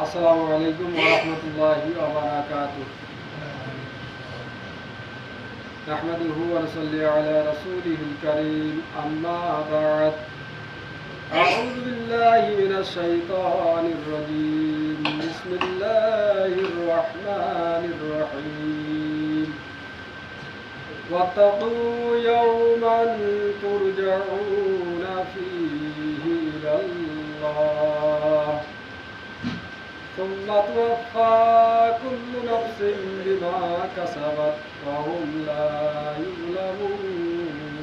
السلام عليكم ورحمة الله وبركاته. نحمده ونصلي على رسوله الكريم. أما بعد أعوذ بالله من الشيطان الرجيم. بسم الله الرحمن الرحيم. واتقوا يوما ترجعون فيه إلى الله. ثم توفى كل نفس بما كسبت وهم لا يظلمون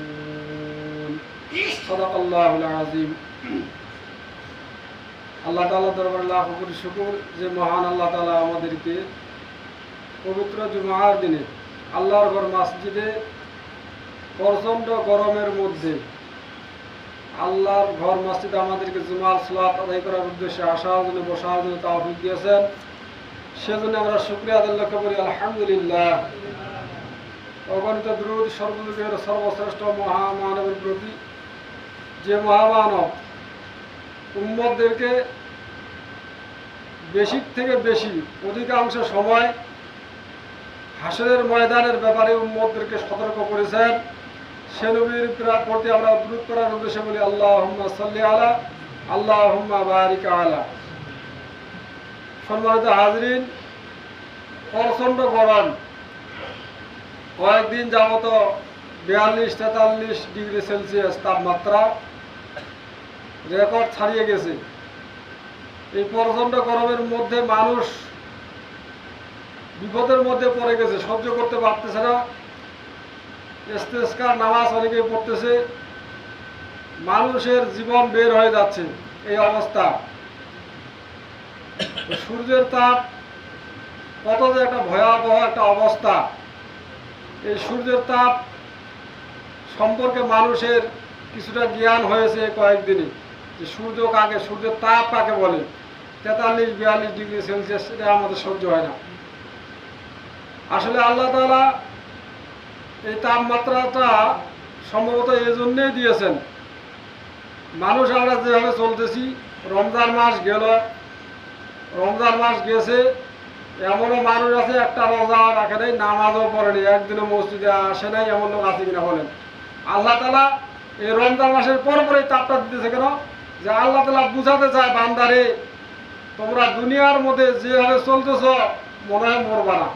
صدق الله العظيم আল্লাহ তালা দরবার লাখ কোটি শুকুর যে মহান আল্লাহ তালা আমাদেরকে পবিত্র জুমার দিনে আল্লাহর ঘর মসজিদে প্রচণ্ড গরমের মধ্যে আল্লাহর ঘর মসজিদে আমাদেরকে জুমার সালাত আদায় করার উদ্দেশ্যে আসার জন্য, বসার জন্য তাওফিক দিয়েছেন। সেজন্য আমরা শুক্রিয়া আদায় লক্ষ্য করি, আলহামদুলিল্লাহ। অগণিত দ্রুত সর্বযুগের সর্বশ্রেষ্ঠ, মহামানবের প্রতি যে মহামানব উম্মতদেরকে বেশি থেকে বেশি, অধিকাংশ সময় হাসরের ময়দানের ব্যাপারে উম্মতদেরকে সতর্ক করেছেন। প্রতি আমরা করার উদ্দেশ্যে বলি আল্লাহ সাল্লি আলা আল্লাহ বারিক আলা। সম্মানিত হাজরিন, প্রচণ্ড গরম। কয়েকদিন যাবত বিয়াল্লিশ তেতাল্লিশ ডিগ্রি সেলসিয়াস তাপমাত্রা রেকর্ড ছাড়িয়ে গেছে। এই প্রচণ্ড গরমের মধ্যে মানুষ বিপদের মধ্যে পড়ে গেছে, সহ্য করতে পারতেছে না। ইস্তেস্কার নামাজ অনেকেই পড়তেছে, মানুষের জীবন বের হয়ে যাচ্ছে এই অবস্থা। সূর্যের তাপ কত যে একটা ভয়াবহ একটা অবস্থা। এই সূর্যের তাপ সম্পর্কে মানুষের কিছুটা জ্ঞান হয়েছে কয়েকদিনে, যে সূর্য কাকে, সূর্যের তাপ কাকে বলে? তেতাল্লিশ, বিয়াল্লিশ ডিগ্রি সেলসিয়াস, এটা আমাদের সহ্য হয় না। আসলে আল্লাহ তাআলা এই তাপমাত্রাটা সম্ভবত এই জন্যেই দিয়েছেন। মানুষ আমরা যেভাবে চলতেছি, রমজান মাস গেল। রমজান মাস গেছে, এমনও মানুষ আছে একটা রোজা রাখে নাই, নামাজও পড়েনি একদিনও মসজিদে আসে নাই, এমন লোক আছে কিনা বলেন। আল্লাহ তালা এই রমজান মাসের পর পরে তাপটা দিতেছে কেন? যে আল্লাহ তালা বুঝাতে চায়, বান্দারে, তোমরা দুনিয়ার মধ্যে যেভাবে চলতেছ, মনে হয় মরবা না।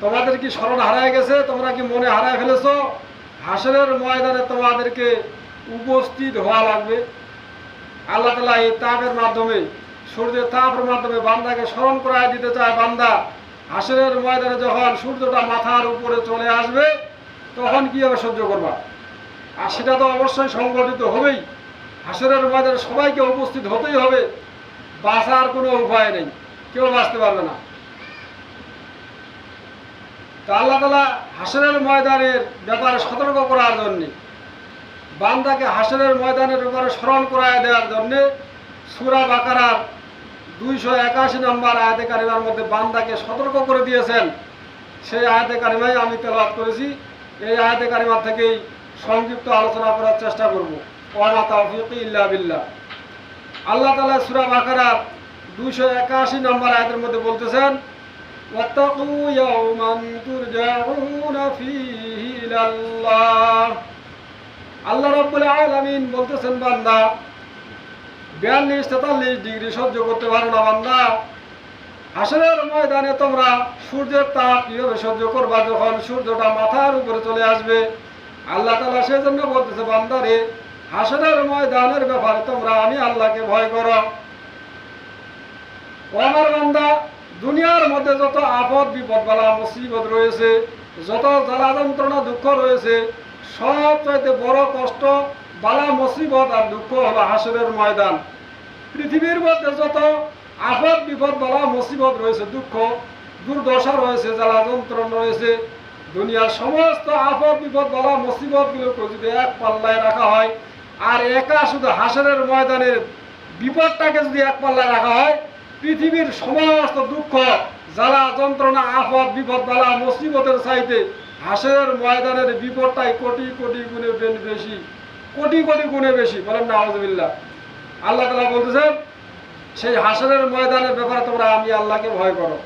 তোমাদের কি স্মরণ হারায় গেছে? তোমরা কি মনে হারায় ফেলেছ? হাসরের ময়দানে তোমাদেরকে উপস্থিত হওয়া লাগবে। আল্লাহ তালা এই তাপের মাধ্যমে, সূর্যের তাপের মাধ্যমে বান্দাকে স্মরণ করায় দিতে চায় বান্দা। হাসরের ময়দানে যখন সূর্যটা মাথার উপরে চলে আসবে, তখন কীভাবে সহ্য করবা? আর সেটা তো অবশ্যই সংগঠিত হবেই। হাসরের ময়দানে সবাইকে উপস্থিত হতেই হবে। বাঁচার কোনো উপায় নেই। কেউ বাঁচতে পারবে না। তা আল্লাহ তালা হাসরের ময়দানের ব্যাপারে সতর্ক করার জন্যে, বান্দাকে হাসরের ময়দানের ব্যাপারে স্মরণ করায় দেওয়ার জন্যে সুরা বাকারার দুইশো একাশি নম্বর আয়াতে কারিমার মধ্যে বান্দাকে সতর্ক করে দিয়েছেন। সেই আয়াতে কারিমাই আমি তেলাওয়াত করেছি। এই আয়াতে কারিমার থেকেই সংক্ষিপ্ত আলোচনা করার চেষ্টা করব। ওয়ামা তাওফিক ইল্লা বিল্লাহ। আল্লাহ তালা সুরা বাকারার দুইশো একাশি নম্বর আয়াতের মধ্যে বলতেছেন واتقوا يوما ترجعون فيه إلى الله আল্লাহ রব্বুল আলামিন বলতেছেন বান্দা বিয়াল্লিশ তেতাল্লিশ ডিগ্রি সহ্য করতে পারো না বান্দা হাসরের ময়দানে তোমরা সূর্যের তাপ কিভাবে সহ্য করবা যখন সূর্যটা মাথার উপরে চলে আসবে আল্লাহ তালা সেজন্য বলতেছে বান্দারে হাসরের ময়দানের ব্যাপারে তোমরা আমি আল্লাহকে ভয় করো ও আমার বান্দা দুনিয়ার মধ্যে যত আপদ, বিপদ, বালা, মুসিবত রয়েছে, যত জ্বালা যন্ত্রণা, দুঃখ রয়েছে, সব চাইতে বড় কষ্ট, বালা, মুসিবত আর দুঃখ হলো হাসরের ময়দান। পৃথিবীর মধ্যে যত আপদ, বিপদ, বালা, মুসিবত রয়েছে, দুঃখ, দুর্দশা রয়েছে, জ্বালা যন্ত্রণা রয়েছে, দুনিয়ার সমস্ত আপদ, বিপদ, বালা মুসিবতগুলোকে যদি এক পাল্লায় রাখা হয়, আর একা শুধু হাসরের ময়দানের বিপদটাকে যদি এক পাল্লায় রাখা হয় পৃথিবীর সমস্ত দুঃখ, জ্বালা, যন্ত্রণা আফদ বিপদ, বালা, মুসিবতের চাইতে হাসের ময়দানের বিপদটাই কোটি কোটি গুণে বেশি, কোটি কোটি গুণে বেশি। বলেন না আউজবিল্লা আল্লাহ তালা বলতেছেন, সেই হাসরের ময়দানের ব্যাপারে তোমরা আমি আল্লাহকে ভয় করো।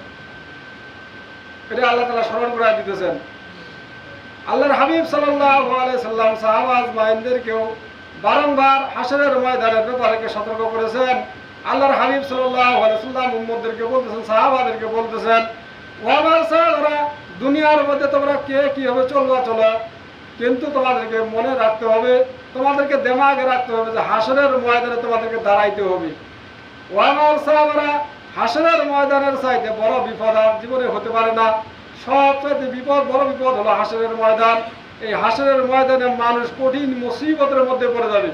এটা আল্লাহ তালা স্মরণ করে দিতেছেন। আল্লাহর হাবিব সাল্লাম সাহাবাজ মাইনদেরকেও বারংবার হাসরের ময়দানের ব্যাপারে সতর্ক করেছেন। আল্লাহর হাবিব সাল্লাম উম্মদদেরকে বলতেছেন, সাহাবাদেরকে বলতেছেন ও আমার সাহাবারা দুনিয়ার মধ্যে তোমরা কে কীভাবে চলবা চলো? কিন্তু তোমাদেরকে মনে রাখতে হবে, তোমাদেরকে দেমাগে রাখতে হবে যে হাসরের ময়দানে তোমাদেরকে দাঁড়াইতে হবে। ও আমার সাহাবারা হাসরের ময়দানের চাইতে বড় বিপদ আর জীবনে হতে পারে না। সবচাইতে বিপদ, বড় বিপদ হলো হাসরের ময়দান। এই হাসরের ময়দানে মানুষ কঠিন মুসিবতের মধ্যে পড়ে যাবে।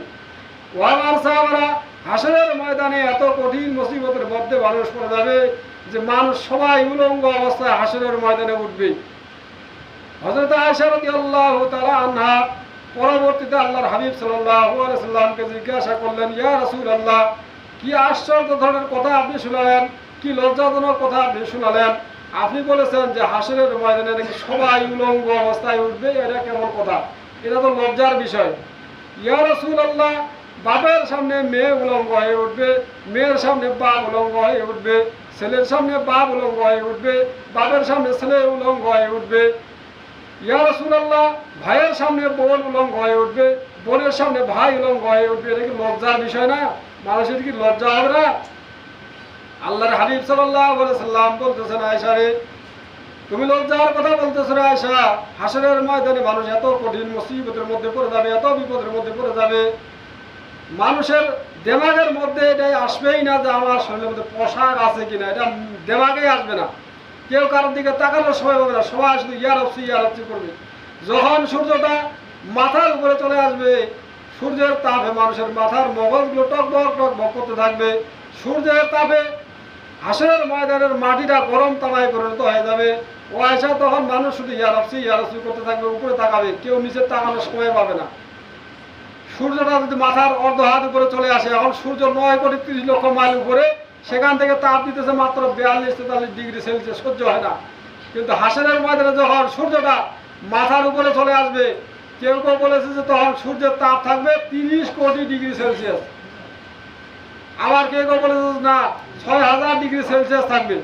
ও আমার সাহাবারা হাসরের ময়দানে এত কঠিন মুসিবতের মধ্যে মানুষ পড়ে যাবে যে মানুষ সবাই উলঙ্গ অবস্থায় হাসনের ময়দানে উঠবে। হজরত আয়সারতি আল্লাহ তালা আনহা পরবর্তীতে আল্লাহর হাবিব সাল্লাহ সাল্লামকে জিজ্ঞাসা করলেন, ইয়া রসুল আল্লাহ কি আশ্চর্য ধরনের কথা আপনি শোনালেন? কি লজ্জাজনক কথা আপনি শোনালেন? আপনি বলেছেন যে হাসরের ময়দানে নাকি সবাই উলঙ্গ অবস্থায় উঠবে, এটা কেমন কথা? এটা তো লজ্জার বিষয়। ইয়া রসুল আল্লাহ বাপের সামনে মেয়ে উলঙ্গ হয়ে উঠবে, মেয়ের সামনে বাপ উলঙ্গ হয়ে উঠবে, ছেলের সামনে বাপ উলঙ্গ হয়ে উঠবে, বাপের সামনে ছেলে উলঙ্গ হয়ে উঠবে। ইয়া রসুল্লাহ ভাইয়ের সামনে বোন উলঙ্গ হয়ে উঠবে, বোনের সামনে ভাই উলঙ্গ হয়ে উঠবে। এটা কি লজ্জার বিষয় না? মানুষের কি লজ্জা হবে না? আল্লাহর হাবিব সাল্লাহ সাল্লাম বলতেছেন আয়সারে তুমি লজ্জার কথা বলতেছো রে আয়সা হাসরের ময়দানে মানুষ এত কঠিন মুসিবতের মধ্যে পড়ে যাবে, এত বিপদের মধ্যে পড়ে যাবে। মানুষের দেমাগের মধ্যে এটাই আসবেই না যে আমার শরীরের মধ্যে পোশাক আছে কিনা, এটা দেমাগেই আসবে না। কেউ কারোর দিকে তাকানোর সময় পাবে না। সবাই শুধু ইয়ারপসি ইয়ারপসি করবে। যখন সূর্যটা মাথার উপরে চলে আসবে, সূর্যের তাপে মানুষের মাথার মগজগুলো টকবক টকবক করতে থাকবে। সূর্যের তাপে হাসের ময়দানের মাটিটা গরম তামায় পরিণত হয়ে যাবে। ও আয়সা তখন মানুষ শুধু ইয়ারপসি ইয়ারপসি করতে থাকবে, উপরে তাকাবে। কেউ নিচে তাকানোর সময় পাবে না। সূর্যটা যদি মাথার অর্ধ হাত উপরে চলে আসে, এখন সূর্য নয় কোটি তিরিশ লক্ষ মাইল উপরে, সেখান থেকে তাপ দিতেছে মাত্র বিয়াল্লিশ তেতাল্লিশ ডিগ্রি সেলসিয়াস, সহ্য হয় না। কিন্তু হাসনের ময়দানে যখন সূর্যটা মাথার উপরে চলে আসবে, কেউ কেউ বলেছে যে তখন সূর্যের তাপ থাকবে তিরিশ কোটি ডিগ্রি সেলসিয়াস। আবার কেউ কেউ বলেছে না, ছয় হাজার ডিগ্রি সেলসিয়াস থাকবে।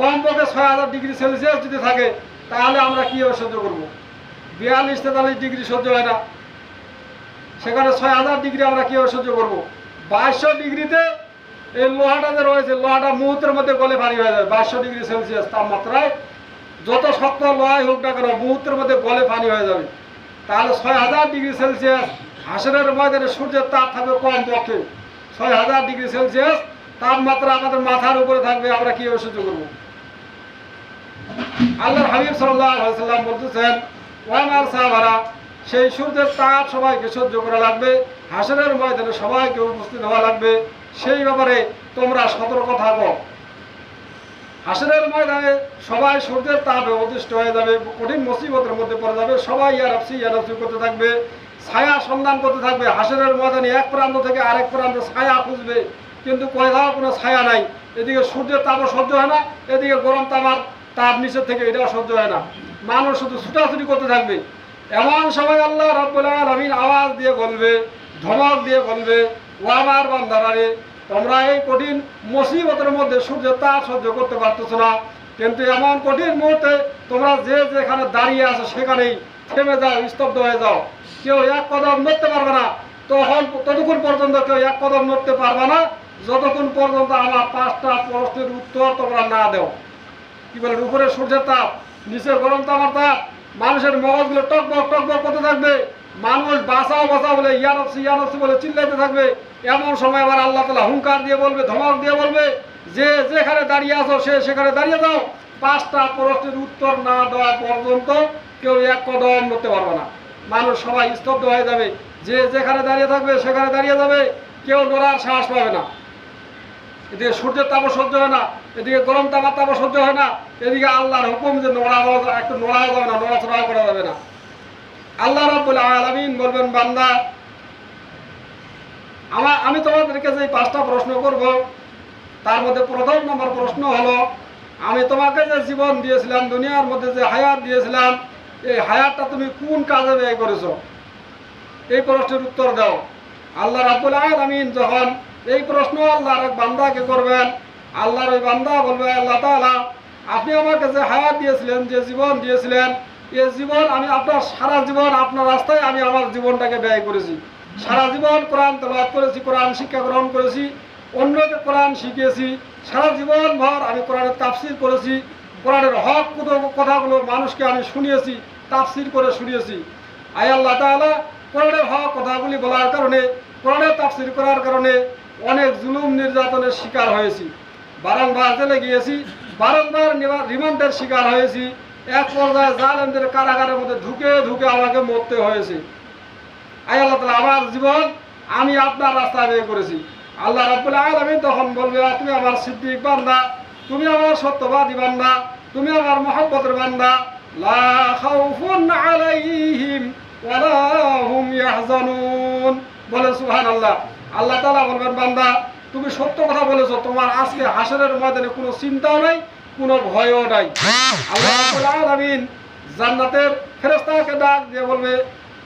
কমপক্ষে ছয় হাজার ডিগ্রি সেলসিয়াস যদি থাকে, তাহলে আমরা কীভাবে সহ্য করব? বিয়াল্লিশ তেতাল্লিশ ডিগ্রি সহ্য হয় না। সেখানে ছয় হাজার ডিগ্রি আমরা কীভাবে সহ্য করব? বাইশশো ডিগ্রিতে এই লোহাটা যে রয়েছে, লোহাটা মুহূর্তের মধ্যে গলে ভারী হয়ে যাবে, বাইশশো ডিগ্রি সেলসিয়াস তাপমাত্রায়। যত শক্ত লোহাই হোক না কেন, মুহূর্তের মধ্যে গলে পানি হয়ে যাবে। তাহলে ছয় হাজার ডিগ্রি সেলসিয়াস হাসনের ময়দানে সূর্যের তাপ থাকবে কম পক্ষে ছয় হাজার ডিগ্রি সেলসিয়াস তাপমাত্রা আমাদের মাথার উপরে থাকবে, আমরা কীভাবে সহ্য করব? আল্লাহর হাবিব সাল্লাহ সাল্লাম বলতেছেন ওয়ামার সাহাবারা সেই সূর্যের তাপ সবাইকে সহ্য করা লাগবে হাসনের ময়দানে সবাইকে উপস্থিত হওয়া লাগবে, সেই ব্যাপারে তোমরা সতর্ক থাকো। হাসনের ময়দানে সবাই সূর্যের তাপে অতিষ্ঠ হয়ে যাবে, কঠিন মুসিবতের মধ্যে পড়ে যাবে, সবাই ইয়ারফসি ইয়ারফসি করতে থাকবে, ছায়া সন্ধান করতে থাকবে হাসনের ময়দানে এক প্রান্ত থেকে আরেক প্রান্ত ছায়া খুঁজবে, কিন্তু কোথাও কোনো ছায়া নাই। এদিকে সূর্যের তাপও সহ্য হয় না, এদিকে গরম তামার তাপ নিচের থেকে এটাও সহ্য হয় না। মানুষ শুধু ছুটাছুটি করতে থাকবে। এমন সময় আল্লাহ রব্বুল আলমিন আওয়াজ দিয়ে বলবে, ধমক দিয়ে বলবে, ও আমার বান্দারারে, তোমরা এই কঠিন মুসিবতের মধ্যে সূর্যের তাপ সহ্য করতে পারতেছো না। কিন্তু এমন কঠিন মুহূর্তে তোমরা যে যেখানে দাঁড়িয়ে আছো সেখানেই থেমে যাও, স্তব্ধ হয়ে যাও। কেউ এক কদম নড়তে পারবে না। তখন ততক্ষণ পর্যন্ত কেউ এক কদম নড়তে পারবে না। যতক্ষণ পর্যন্ত আমার পাঁচটা প্রশ্নের উত্তর তোমরা না দেও। কি বলেন উপরে সূর্যের তাপ নিচের গরম তামার তাপ মানুষের মগজগুলো টকবক টকবক করতে থাকবে। মানুষ বাঁচাও বাঁচাও বলে ইয়ানফসি ইয়ানফসি বলে চিল্লাইতে থাকবে। এমন সময় আবার আল্লাহ তালা হুঙ্কার দিয়ে বলবে, ধমক দিয়ে বলবে, যে যেখানে দাঁড়িয়ে আছো, সে সেখানে দাঁড়িয়ে যাও। পাঁচটা প্রশ্নের উত্তর না দেওয়া পর্যন্ত কেউ এক কদম করতে পারবে না। মানুষ সবাই স্তব্ধ হয়ে যাবে, যে যেখানে দাঁড়িয়ে থাকবে, সেখানে দাঁড়িয়ে যাবে। কেউ নড়ার সাহস পাবে না। এদিকে সূর্যের তাপ সহ্য হয় না। এদিকে গরম তামার তাপ সহ্য হয় না। এদিকে আল্লাহর হুকুম যে নোড়া একটু নোড়া যাবে না, নড়াচড়া করা যাবে না। আল্লাহ রাব্বুল আলামিন বলবেন, বান্দা, আমার, আমি তোমাদেরকে যে পাঁচটা প্রশ্ন করব, তার মধ্যে প্রথম নম্বর প্রশ্ন হলো, আমি তোমাকে যে জীবন দিয়েছিলাম, দুনিয়ার মধ্যে যে হায়াত দিয়েছিলাম, এই হায়াতটা তুমি কোন কাজে ব্যয় করেছ? এই প্রশ্নের উত্তর দাও। আল্লাহ রাব্বুল আলামিন যখন এই প্রশ্ন আল্লাহর এক বান্দাকে করবেন আল্লাহর ওই বান্দা বলবে, আল্লাহ তাআলা, আপনি আমাকে যে হায়াত দিয়েছিলেন, যে জীবন দিয়েছিলেন, এ জীবন আমি আপনার, সারা জীবন আপনার রাস্তায় আমি আমার জীবনটাকে ব্যয় করেছি। সারা জীবন কোরআন তেলাওয়াত করেছি, কোরআন শিক্ষা গ্রহণ করেছি, অন্যকে কোরআন শিখিয়েছি। সারা জীবন ভর আমি কোরআনের তাফসির করেছি, কোরআনের হক কথাগুলো মানুষকে আমি শুনিয়েছি, তাফসির করে শুনিয়েছি। আয় আল্লাহ তাআলা, কোরআনের হক কথাগুলি বলার কারণে, কোরআনের তাফসির করার কারণে অনেক জুলুম নির্যাতনের শিকার হয়েছি। বারংবার জেলে গিয়েছি, বারংবার রিমান্ডের শিকার হয়েছি। এক পর্যায়ে জালেমদের কারাগারের মধ্যে ঢুকে ঢুকে আমাকে মরতে হয়েছে। আল্লাহ তাআলা, আমার জীবন আমি আপনার রাস্তায় বের করেছি। আল্লাহ রাব্বুল আলামিন তখন বলবে তুমি আমার সিদ্দিক বান্দা, তুমি আমার সত্যবাদী বান্দা, তুমি আমার মহব্বতের বান্দা। লা বলে সুবহানাল্লাহ। আল্লাহ তাআলা বলবেন, বান্দা তুমি সত্য কথা বলেছ তোমার আজকে হাসরের ময়দানে কোনো চিন্তাও নাই কোনো ভয়ও নাই। আল্লাহ আলামিন জান্নাতের ফেরেশতাকে ডাক দিয়ে বলবে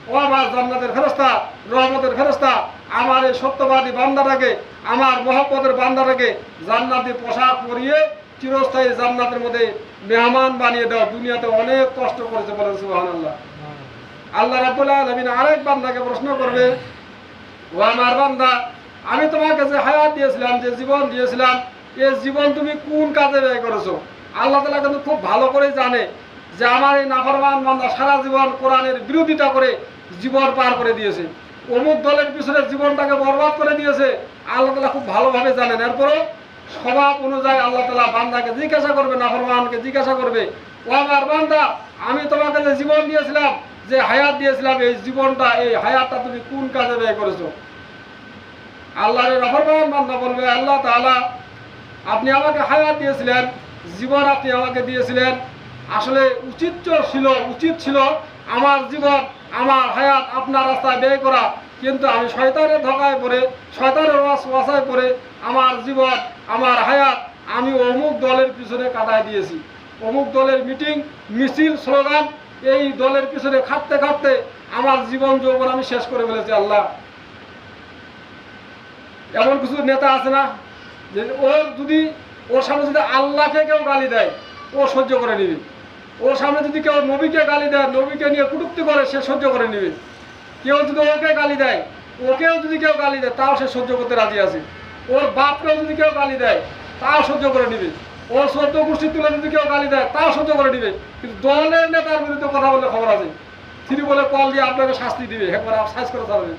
ও আমার জান্নাতের ফেরস্তা রহমতের ফেরস্তা আমার এই সত্যবাদী বান্দাটাকে আমার মহব্বতের বান্দাটাকে জান্নাতি পোশাক পরিয়ে চিরস্থায়ী জান্নাতের মধ্যে মেহমান বানিয়ে দাও। দুনিয়াতে অনেক কষ্ট করেছে বলেন সুবাহান আল্লাহ আল্লাহ রাবুল আলমিন আরেক বান্দাকে প্রশ্ন করবে ও আমার বান্দা আমি তোমাকে যে হায়াত দিয়েছিলাম, যে জীবন দিয়েছিলাম এই জীবন তুমি কোন কাজে ব্যয় করেছ? আল্লাহ তালা কিন্তু খুব ভালো করে জানে যে আমার এই নাফরমান বান্দা সারা জীবন কোরআনের বিরোধিতা করে জীবন পার করে দিয়েছে। অমুক দলের পিছনে জীবনটাকে বরবাদ করে দিয়েছে, আল্লাহ তালা খুব ভালোভাবে জানেন। এরপরও স্বভাব অনুযায়ী আল্লাহ তালা বান্দাকে জিজ্ঞাসা করবে, নাফরমানকে জিজ্ঞাসা করবে, ও আমার বান্দা, আমি তোমাকে যে জীবন দিয়েছিলাম, যে হায়াত দিয়েছিলাম, এই জীবনটা, এই হায়াতটা তুমি কোন কাজে ব্যয় করেছ? আল্লাহর রহমান বান্দা বলবে আল্লাহ তাআলা আপনি আমাকে হায়াত দিয়েছিলেন, জীবন আপনি আমাকে দিয়েছিলেন। আসলে উচিত ছিল উচিত ছিল আমার জীবন, আমার হায়াত আপনার রাস্তায় ব্যয় করা। কিন্তু আমি শয়তানের ধকায় পড়ে, শয়তানের ওয়াসায় পড়ে আমার জীবন, আমার হায়াত আমি অমুক দলের পিছনে কাটায় দিয়েছি। অমুক দলের মিটিং, মিছিল, স্লোগান, এই দলের পিছনে খাটতে খাটতে আমার জীবন যৌবন আমি শেষ করে ফেলেছি, আল্লাহ। এমন কিছু নেতা আছে না যে ওর যদি ওর সামনে যদি আল্লাহকে কেউ গালি দেয়, ও সহ্য করে নিবে। ওর সামনে যদি কেউ নবীকে গালি দেয়, নবীকে নিয়ে কুটুক্তি করে, সে সহ্য করে নিবে। কেউ যদি ওকে গালি দেয়, ওকেও যদি কেউ গালি দেয়, তাও সে সহ্য করতে রাজি আছে। ওর বাপকেও যদি কেউ গালি দেয়, তাও সহ্য করে নিবে। ওর সদ্য গোষ্ঠীর তুলে যদি কেউ গালি দেয়, তাও সহ্য করে নিবে। কিন্তু দলের নেতার বিরুদ্ধে কথা বলে খবর আছে। তিনি বলে, কল দিয়ে আপনাকে শাস্তি দিবে। একবার সাইজ করে থাকবে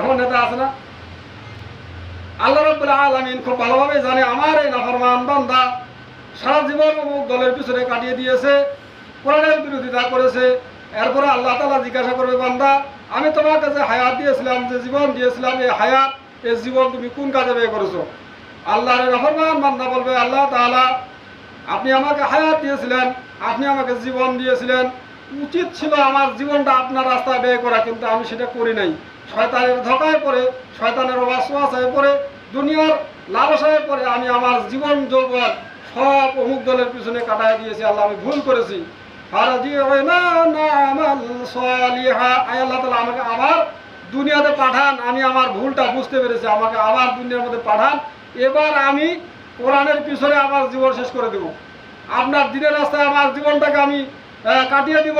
এমন নেতা আছে না? আল্লাহ রাব্বুল আলামিন খুব ভালোভাবে জানে আমার এই নাফরমান বান্দা সারা জীবন অমুক দলের পিছনে কাটিয়ে দিয়েছে, কোরআনের বিরোধিতা করেছে। এরপরে আল্লাহ তালা জিজ্ঞাসা করবে, বান্দা, আমি তোমার কাছে হায়াত দিয়েছিলাম, যে জীবন দিয়েছিলাম, এই হায়াত, এই জীবন তুমি কোন কাজে ব্যয় করেছ? আল্লাহর রহমান বান্দা বলবে, আল্লাহ তাআলা, আপনি আমাকে হায়াত দিয়েছিলেন, আপনি আমাকে জীবন দিয়েছিলেন। উচিত ছিল আমার জীবনটা আপনার রাস্তায় ব্যয় করা, কিন্তু আমি সেটা করি নাই। শয়তানের ধকায় পড়ে, শয়তানের ওয়াসওয়াসায় পড়ে, দুনিয়ার লালসায় পড়ে আমি আমার জীবন যৌবন সব অমুক দলের পিছনে কাটায় দিয়েছি, আল্লাহ আমি ভুল করেছি। আল্লাহ তাআলা আমাকে আবার দুনিয়াতে পাঠান, আমি আমার ভুলটা বুঝতে পেরেছি, আমাকে আবার দুনিয়ার মধ্যে পাঠান। এবার আমি কোরআনের পিছনে আমার জীবন শেষ করে দেব। আপনার দিনের রাস্তায় আমার জীবনটাকে আমি কাটিয়ে দিব।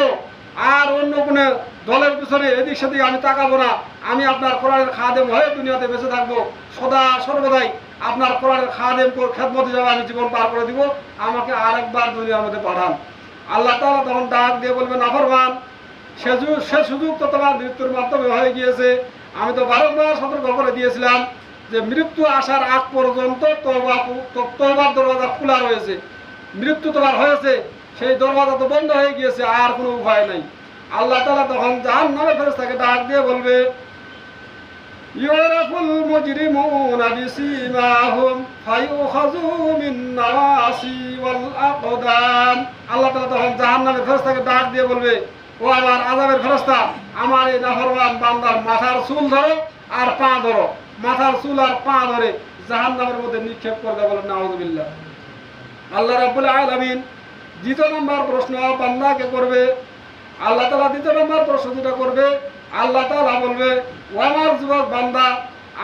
আর অন্য কোনো দলের পিছনে এদিক সেদিক আমি তাকাবো না। আমি আপনার কোরআনের খাদেম হয়ে দুনিয়াতে বেঁচে থাকব। সদা সর্বদাই আপনার কোরআনের খাদেম খেদমতে যাবে আমি জীবন পার করে দিব। আমাকে আরেকবার দুনিয়ার মধ্যে পাঠান। আল্লাহ তাআলা তখন ডাক দিয়ে বলবেন আফরমান সে সে সুযোগ তো তোমার মৃত্যুর মাধ্যমে হয়ে গিয়েছে। আমি তো বারংবার সতর্ক করে দিয়েছিলাম যে মৃত্যু আসার আগ পর্যন্ত তওবা তো- তওবার দরওয়াজা খোলা রয়েছে। মৃত্যু তোমার হয়েছে। সেই দরওয়াজা তো বন্ধ হয়ে গিয়েছে, আর কোনো উপায় নাই। আল্লাহ তাআলা তখন জাহান নামে ফেরেশতাকে ডাক দিয়ে বলবে আল্লাহ তখন ডাক দিয়ে বলবে, ও আমার আমার এই বান্দার মাথার চুল ধরো আর পা ধরো। মাথার চুল আর পা ধরে জাহান্নামের মধ্যে নিক্ষেপ করে দেয় বলেন নাউযুবিল্লাহ আল্লাহ রাব্বুল আলামিন দ্বিতীয় নম্বর প্রশ্ন বান্দাকে করবে? আল্লাহ তালা দ্বিতীয় নম্বর প্রশ্ন যেটা করবে, আল্লাহ তালা বলবে, ও আমার যুবক বান্দা,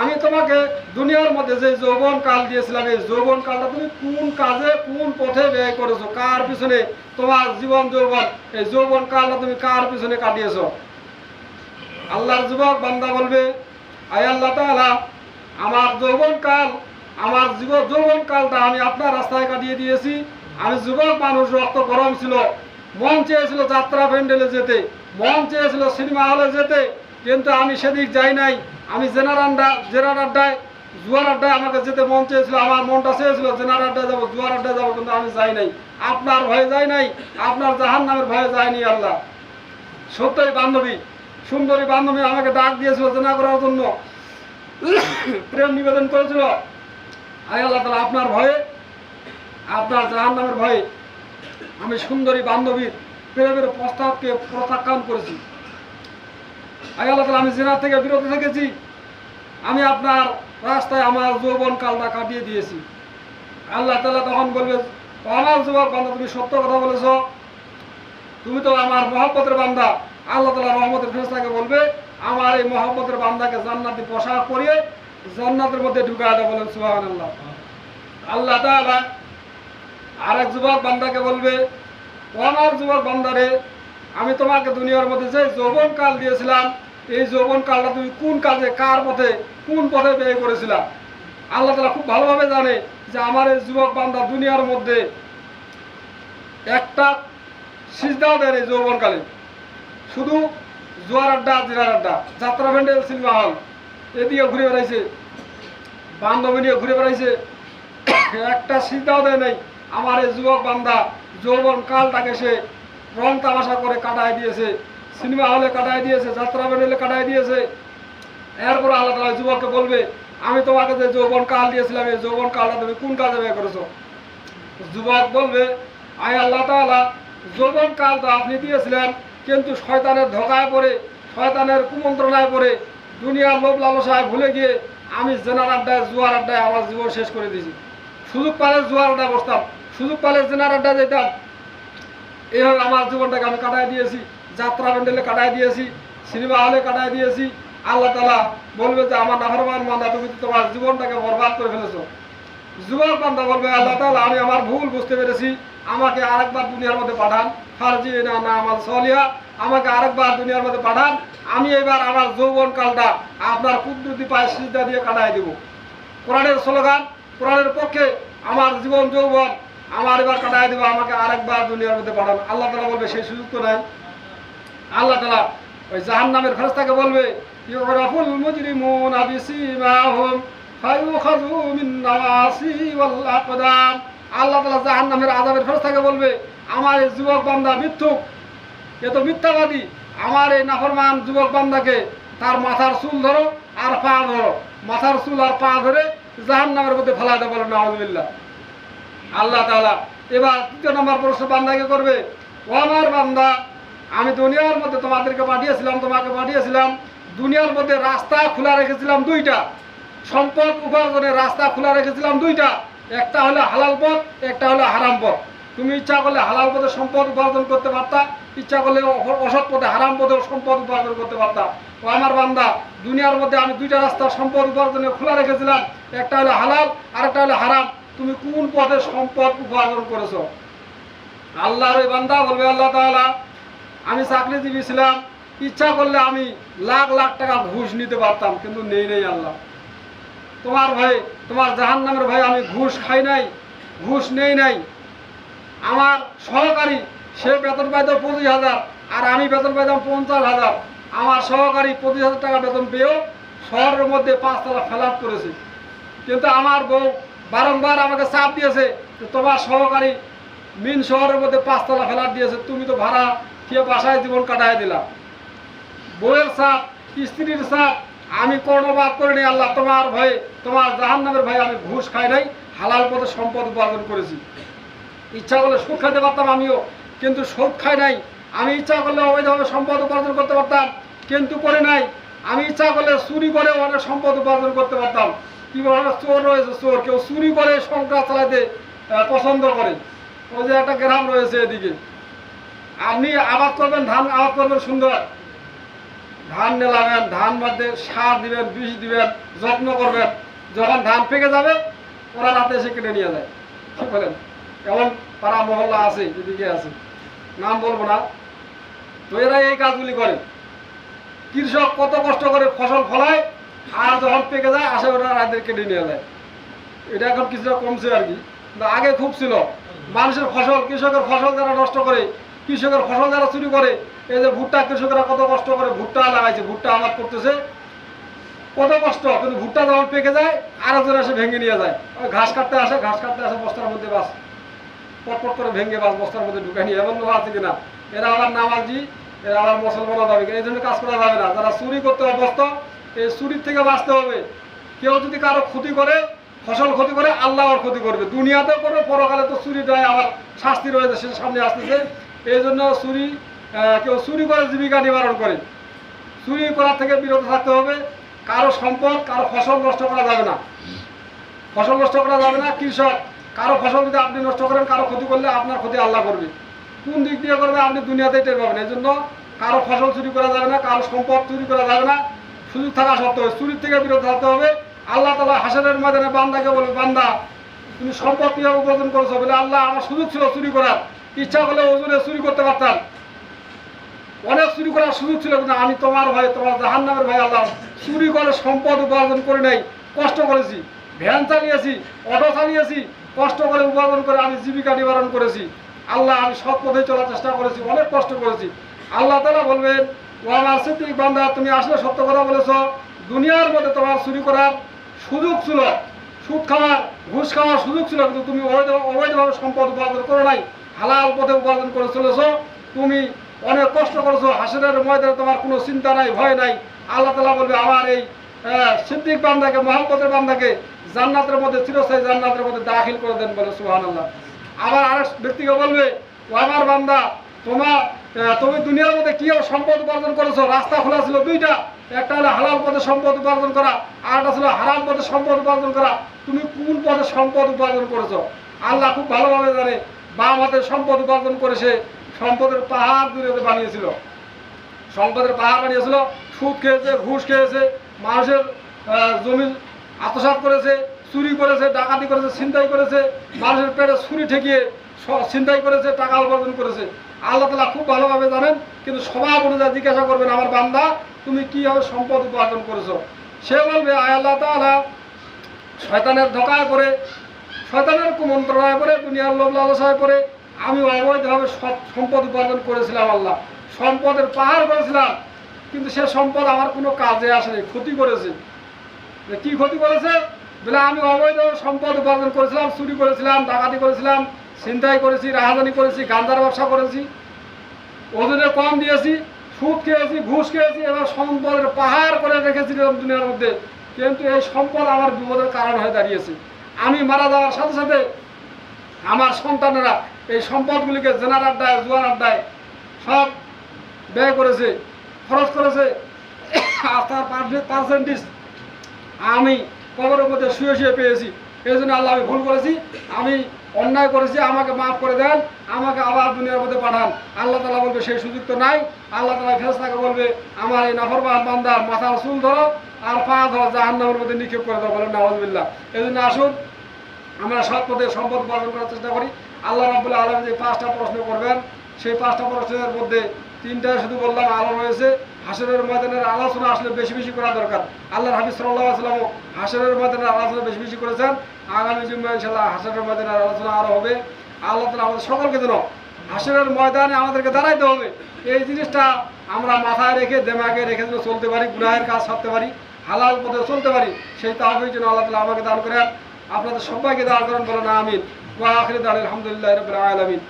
আমি তোমাকে দুনিয়ার মধ্যে যে যৌবন কাল দিয়েছিলাম, এই যৌবন কালটা তুমি কোন কাজে, কোন পথে ব্যয় করেছ? কার পিছনে তোমার জীবন যৌবন? এই যৌবন কালটা তুমি কার পিছনে কাটিয়েছ? আল্লাহর যুবক বান্দা বলবে, আয় আল্লাহ তাআলা, আমার যৌবন কাল, আমার জীব, যৌবন কালটা আমি আপনার রাস্তায় কাটিয়ে দিয়েছি। আমি যুবক মানুষ রক্ত গরম ছিল, মন চেয়েছিল যাত্রা প্যান্ডেলে যেতে, মন চেয়েছিল সিনেমা হলে যেতে, কিন্তু আমি সেদিক যাই নাই। আমি জেনার আড্ডা, জেনার আড্ডায়, জুয়ার আড্ডায় আমাকে যেতে মন চেয়েছিল, আমার মনটা চেয়েছিল, জেনার আড্ডায় যাব, জুয়ার আড্ডায় যাব, কিন্তু আমি যাই নাই। আপনার ভয়ে যাই নাই, আপনার জাহান নামের ভয়ে যায়নি আল্লাহ। সত্যই বান্ধবী, সুন্দরী বান্ধবী আমাকে ডাক দিয়েছিল জেনা করার জন্য। প্রেম নিবেদন করেছিল। আয় আল্লাহ তালা আপনার ভয়ে আপনার জাহান নামের ভয়ে আমি সুন্দরী বান্ধবীর প্রেমের প্রস্তাবকে প্রত্যাখ্যান করেছি। আয় আল্লাহ তালা আমি জেনা থেকে বিরত থেকেছি। আমি আপনার রাস্তায় আমার যৌবন কালটা কাটিয়ে দিয়েছি। আল্লাহ তালা তখন বলবে, আমার যুবক বান্ধব, তুমি সত্য কথা বলেছ। তুমি তো আমার মহব্বতের বান্দা। আল্লাহ তালা রহমতের ফেরস্তাকে বলবে, আমার এই মহব্বতের বান্দাকে জান্নাতি পোশাক পরিয়ে জান্নাতের মধ্যে ঢুকায় দেয় বলেন সুবাহ আল্লাহ আল্লাহ তাআলা আরেক যুবক বান্দাকে বলবে আমার যুবক বান্দারে, আমি তোমাকে দুনিয়ার মধ্যে যে যৌবন কাল দিয়েছিলাম, এই যৌবন কালটা তুমি কোন কাজে, কার পথে, কোন পথে ব্যয় করেছিলাম? আল্লাহ তালা খুব ভালোভাবে জানে যে আমার এই যুবক বান্দা দুনিয়ার মধ্যে একটা সিজদাও দেয় এই যৌবনকালে। শুধু জোয়ার আড্ডা, জিরার আড্ডা, যাত্রা ভেন্ডেল, সিনেমা হল, এদিকে ঘুরে বেড়াইছে, বান্ধবী নিয়ে ঘুরে বেড়াইছে, একটা সিজদাও দেয় নাই। আমার এই যুবক বান্দা, যৌবন কালটাকে সে রং তামাশা করে কাটায় দিয়েছে, সিনেমা হলে কাটায় দিয়েছে, যাত্রা ভেন্ডেলে কাটায় দিয়েছে। এরপর আল্লাহ তালা যুবককে বলবে, আমি তোমাকে যে যৌবন কাল দিয়েছিলাম, এই যৌবন কালটা তুমি কোন কাজে ব্যয় করেছ? যুবক বলবে, আয় আল্লাহ তাআলা, যৌবন কাল তো আপনি দিয়েছিলেন, কিন্তু শয়তানের ধোকায় পড়ে, শয়তানের কুমন্ত্রণায় পড়ে, দুনিয়ার লোভ লালসায় ভুলে গিয়ে আমি জেনার আড্ডায়, জুয়ার আড্ডায় আমার জীবন শেষ করে দিয়েছি। সুযোগ পালে জুয়ার আড্ডায় বসতাম। সুযোগ পালে আড্ডায় যেতাম এইভাবে আমার জীবনটাকে আমি কাটায় দিয়েছি, যাত্রা প্যান্ডেলে কাটায় দিয়েছি, সিনেমা হলে কাটাই দিয়েছি। আল্লাহ তালা বলবে যে, আমার নাফরমান মান্দা তুমি তোমার জীবনটাকে বরবাদ করে ফেলেছো। যুবক বান্দা বলবে, আল্লাহ তাআলা, আমি আমার ভুল বুঝতে পেরেছি। আমাকে আরেকবার দুনিয়ার মধ্যে পাঠান। ফারজি, না না আমার সলিয়া আমাকে আরেকবার দুনিয়ার মধ্যে পাঠান। আমি এবার আমার যৌবন কালটা আপনার কুদরতি পায়ে সিজদা দিয়ে কাটাই দেব। কোরআনের স্লোগান, কোরআনের পক্ষে আমার জীবন যৌবন আমার এবার কাটাই দেবো, আমাকে আরেকবার দুনিয়ার মধ্যে পাঠান। আল্লাহ তালা বলবে, সেই সুযোগ তো নাই। আল্লাহ তালা ওই জাহান নামের ফেরস্তাকে বলবে, ইউরাফুল মুজরিমুনা বিসিমাহুম ফায়ুখাযু মিন নাওয়াসি ওয়াল আকদাম। আল্লাহ তাআলা জাহান্নামের আযাবের ফেরেশতাকে বলবে, আমার এই যুবক বান্দা মিথ্যুক। এ তো মিথ্যাবাদী। আমার এই নাফরমান যুবক বান্দাকে তার মাথার চুল ধরো আর পা ধরো। মাথার চুল আর পা ধরে জাহান্নামের মধ্যে ফেলা বলে নাউজুবিল্লাহ। আল্লাহ তাআলা। এবার তৃতীয় নম্বর প্রশ্ন বান্দাকে করবে, ও আমার বান্দা, আমি দুনিয়ার মধ্যে তোমাদেরকে পাঠিয়েছিলাম, তোমাকে পাঠিয়েছিলাম, দুনিয়ার মধ্যে রাস্তা খোলা রেখেছিলাম দুইটা, সম্পদ উপার্জনের রাস্তা খোলা রেখেছিলাম দুইটা, একটা হলো হালাল পথ, একটা হলো হারাম পথ। তুমি ইচ্ছা করলে হালাল পথে সম্পদ উপার্জন করতে পারতা, ইচ্ছা করলে অসৎ পথে হারাম পথে সম্পদ উপার্জন করতে পারতা। ও আমার বান্দা, দুনিয়ার মধ্যে আমি দুইটা রাস্তা সম্পদ উপার্জনের খোলা রেখেছিলাম, একটা হলো হালাল আর একটা হলো হারাম। তুমি কোন পথে সম্পদ উপার্জন করেছ? আল্লাহর বান্দা বলবে, আল্লাহ তাআলা, আমি চাকরিজীবী ছিলাম। ইচ্ছা করলে আমি লাখ লাখ টাকা ঘুষ নিতে পারতাম, কিন্তু নেই নেই আল্লাহ। তোমার ভাই, তোমার জাহান নামের ভাই, আমি ঘুষ খাই নাই, ঘুষ নেই নাই। আমার সহকারী, সে বেতন পাইত পঁচিশ হাজার, আর আমি বেতন পাইতাম পঞ্চাশ হাজার। আমার সহকারী পঁচিশ হাজার টাকা বেতন পেয়েও শহরের মধ্যে পাঁচতলা ফেলাপ করেছে। কিন্তু আমার বউ বারংবার আমাকে চাপ দিয়েছে তোমার সহকারী মিন শহরের মধ্যে পাঁচতলা ফেলার দিয়েছে, তুমি তো ভাড়া খেয়ে বাসায় জীবন কাটায় দিলা। বউয়ের চাপ স্ত্রীর চাপ আমি কর্ণপাত করিনি, আল্লাহ তোমার ভয়ে, তোমার জাহান নামের ভয়ে আমি ঘুষ খাই নাই, হালাল পথে সম্পদ উপার্জন করেছি। ইচ্ছা করলে সুখ খেতে পারতাম আমিও, কিন্তু সুখ খাই নাই। আমি ইচ্ছা করলে অবৈধভাবে সম্পদ উপার্জন করতে পারতাম, কিন্তু করে নাই। আমি ইচ্ছা করলে চুরি করে অনেক সম্পদ উপার্জন করতে পারতাম। কি বলে অনেক চোর রয়েছে, চোর। কেউ চুরি করে, সংখ্যা চালাতে পছন্দ করে। ওই যে একটা গ্রাম রয়েছে এদিকে। আপনি আবাদ করবেন, ধান আবাদ করবেন সুন্দর। ধান নেলাবেন, ধান মধ্যে সার দিবেন, বিষ দিবেন, যত্ন করবেন। যখন ধান পেকে যাবে, ওরা রাতে এসে কেটে নিয়ে যায়। কি বলেন? এমন পাড়া মহল্লা আছে, এদিকে আছে। নাম বলব না। তো এরা এই কাজগুলি করে। কৃষক কত কষ্ট করে ফসল ফলায় আর যখন পেকে যায়, আসে ওরা রাতে কেটে নিয়ে যায় এটা এখন কিছুটা কমছে আর কি। আগে খুব ছিল। মানুষের ফসল, কৃষকের ফসল যারা নষ্ট করে, কৃষকের ফসল যারা চুরি করে, এই যে ভুট্টা, কৃষকরা কত কষ্ট করে ভুট্টা লাগাইছে, ভুট্টা আবাদ করতেছে। কত কষ্ট, কিন্তু ভুট্টা যখন পেকে যায়, আরেকজন এসে ভেঙে নিয়ে যায়। ঘাস কাটতে আসে, ঘাস কাটতে আসে বস্তার মধ্যে বাস। পটপট করে ভেঙে বাস বস্তার মধ্যে ঢুকে নিয়ে, এমন আছে কিনা? এরা আবার নামাজি, এরা আবার মুসলমান কিনা এই জন্য কাজ করা যাবে না। যারা চুরি করতে অভ্যস্ত এই চুরির থেকে বাঁচতে হবে। কেউ যদি কারও ক্ষতি করে, ফসল ক্ষতি করে, আল্লাহ ওর ক্ষতি করবে। দুনিয়াতেও করবে, পরকালে তো চুরি দেয় আবার শাস্তি রয়েছে, সে সামনে আসতেছে। এই জন্য চুরি কেউ চুরি করে জীবিকা নিবারণ করে। চুরি করার থেকে বিরত থাকতে হবে। কারও সম্পদ, কারও ফসল নষ্ট করা যাবে না। ফসল নষ্ট করা যাবে না, কৃষক। কারও ফসল যদি আপনি নষ্ট করেন, কারও ক্ষতি করলে আপনার ক্ষতি আল্লাহ করবে। কোন দিক দিয়ে করবে, আপনি দুনিয়াতেই টের পাবেন। এই জন্য কারও ফসল চুরি করা যাবে না, কারও সম্পদ চুরি করা যাবে না। সুযোগ থাকা সত্ত্বেও চুরির থেকে বিরত থাকতে হবে। আল্লাহ তালা হাসানের ময়দানে বান্দাকে বলবে বান্দা, তুমি সম্পদ কীভাবে উপার্জন করেছ? বলে, আল্লাহ, আমার সুযোগ ছিল চুরি করার। ইচ্ছা করলে ওজনে চুরি করতে পারতাম। অনেক চুরি করার সুযোগ ছিল, কিন্তু আমি তোমার ভাই তোমার জাহান নামের ভয়ে আল্লাহ চুরি করে সম্পদ উপার্জন করে নাই, কষ্ট করেছি। ভ্যান চালিয়েছি, অটো চালিয়েছি, কষ্ট করে উপার্জন করে আমি জীবিকা নিবারণ করেছি। আল্লাহ, আমি সৎ পথে চলার চেষ্টা করেছি, অনেক কষ্ট করেছি। আল্লাহ তালা বলবেন ও আমার সিদ্দিক বান্দা, তুমি আসলে সত্য কথা বলেছ। দুনিয়ার মধ্যে তোমার চুরি করার সুযোগ ছিল। সুদ খাওয়ার, ঘুষ খাওয়ার সুযোগ ছিল, কিন্তু তুমি অবৈধ অবৈধভাবে সম্পদ উপার্জন করো নাই, হালাল পথে উপার্জন করে চলেছ। তুমি অনেক কষ্ট করেছ, হাসিনের ময়দানে তোমার কোনো চিন্তা নাই, ভয় নাই। আল্লাহ তালা বলবে, আমার এই সিদ্দিক বান্দাকে মহাপতের বান্দাকে জান্নাতের মধ্যে চিরস্থায়ী জান্নাতের মধ্যে দাখিল করে দেন বলে সুহান আল্লাহ আবার আরেক ব্যক্তিকে বলবে, ও আমার বান্দা, তোমার তুমি দুনিয়ার মধ্যে কি সম্পদ উপার্জন করেছ? রাস্তা খোলা ছিল দুইটা। একটা হলো হালাল পথে সম্পদ উপার্জন করা, আর একটা ছিল হারাম পথে সম্পদ উপার্জন করা। তুমি কোন পথে সম্পদ উপার্জন করেছ? আল্লাহ খুব ভালোভাবে জানে, বাম হাতে সম্পদ উপার্জন করেছে সম্পদের পাহাড় দূরে বানিয়েছিল। সম্পদের পাহাড় বানিয়েছিল, সুদ খেয়েছে, ঘুষ খেয়েছে, মানুষের জমি আত্মসাৎ করেছে, চুরি করেছে, ডাকাতি করেছে, ছিনতাই করেছে, মানুষের পেটে ছুরি ঠেকিয়ে স- ছিনতাই করেছে, টাকা উপার্জন করেছে। আল্লাহ তালা খুব ভালোভাবে জানেন, কিন্তু সবার অনুযায়ী জিজ্ঞাসা করবেন, আমার বান্দা, তুমি কীভাবে সম্পদ উপার্জন করেছ? সে বলবে, আয় আল্লাহ তালা শয়তানের ধোকায় পড়ে, শয়তানের কুমন্ত্রণায় পড়ে, দুনিয়ার লোভ লালসায় পড়ে আমি অবৈধভাবে সম্পদ উপার্জন করেছিলাম আল্লাহ। সম্পদের পাহাড় করেছিলাম, কিন্তু সে সম্পদ আমার কোনো কাজে আসেনি, ক্ষতি করেছে। কি ক্ষতি করেছে? বলে, আমি অবৈধ সম্পদ উপার্জন করেছিলাম, চুরি করেছিলাম, ডাকাতি করেছিলাম ছিনতাই করেছি, রাহাজানি করেছি, গান্ধার ব্যবসা করেছি। ওজনে কম দিয়েছি, সুদ খেয়েছি, ঘুষ খেয়েছি, এবার সম্পদের পাহাড় করে রেখেছিলাম দুনিয়ার মধ্যে। কিন্তু এই সম্পদ আমার বিপদের কারণ হয়ে দাঁড়িয়েছে। আমি মারা যাওয়ার সাথে সাথে আমার সন্তানেরা এই সম্পদগুলিকে জেনার আড্ডায়, জুয়ার আড্ডায় সব ব্যয় করেছে, খরচ করেছে। আর তার পার্সেন্টেজ আমি কবরের মধ্যে শুয়ে শুয়ে পেয়েছি। এই জন্য আল্লাহ আমি ভুল করেছি। আমি অন্যায় করেছি, আমাকে মাফ করে দেন, আমাকে আবার দুনিয়ার মধ্যে পাঠান। আল্লাহ তালা বলবে, সেই সুযোগ তো নাই। আল্লাহ তালা ফেরস্তাকে বলবে, আমার এই নাফরমান বান্দার মাথার চুল ধরো আর পা ধরো, জাহান্নামের মধ্যে নিক্ষেপ করে দাও, বলেন নাওয়াজবিল্লাহ এই জন্য আসুন, আমরা সৎ পথে সম্পদ উপার্জন করার চেষ্টা করি। আল্লাহ রাবুল্লাহ আলম যে পাঁচটা প্রশ্ন করবেন, সেই পাঁচটা প্রশ্নের মধ্যে তিনটা শুধু বললাম আলো রয়েছে। হাসরের ময়দানের আলোচনা আসলে বেশি বেশি করা দরকার। আল্লাহর হাফিজ সাল্লাহ আসলামও হাসরের ময়দানের আলোচনা বেশি বেশি করেছেন। আগামী জুম্মা ইনশাল্লাহ হাসরের ময়দানের আলোচনা আরও হবে। আল্লাহ তালা আমাদের সকলকে যেন হাসরের ময়দানে আমাদেরকে দাঁড়াইতে হবে। এই জিনিসটা আমরা মাথায় রেখে, দেমাগে রেখে যেন চলতে পারি, গুনাহের কাজ সারতে পারি, হালাল পথে চলতে পারি, সেই তাহবির জন্য আল্লাহ তালা আমাকে দান করেন। আপনাদের সবাইকে দান করেন, বলেন আমিন। ওয়া আখিরি দান আলহামদুলিল্লাহ আলমিন।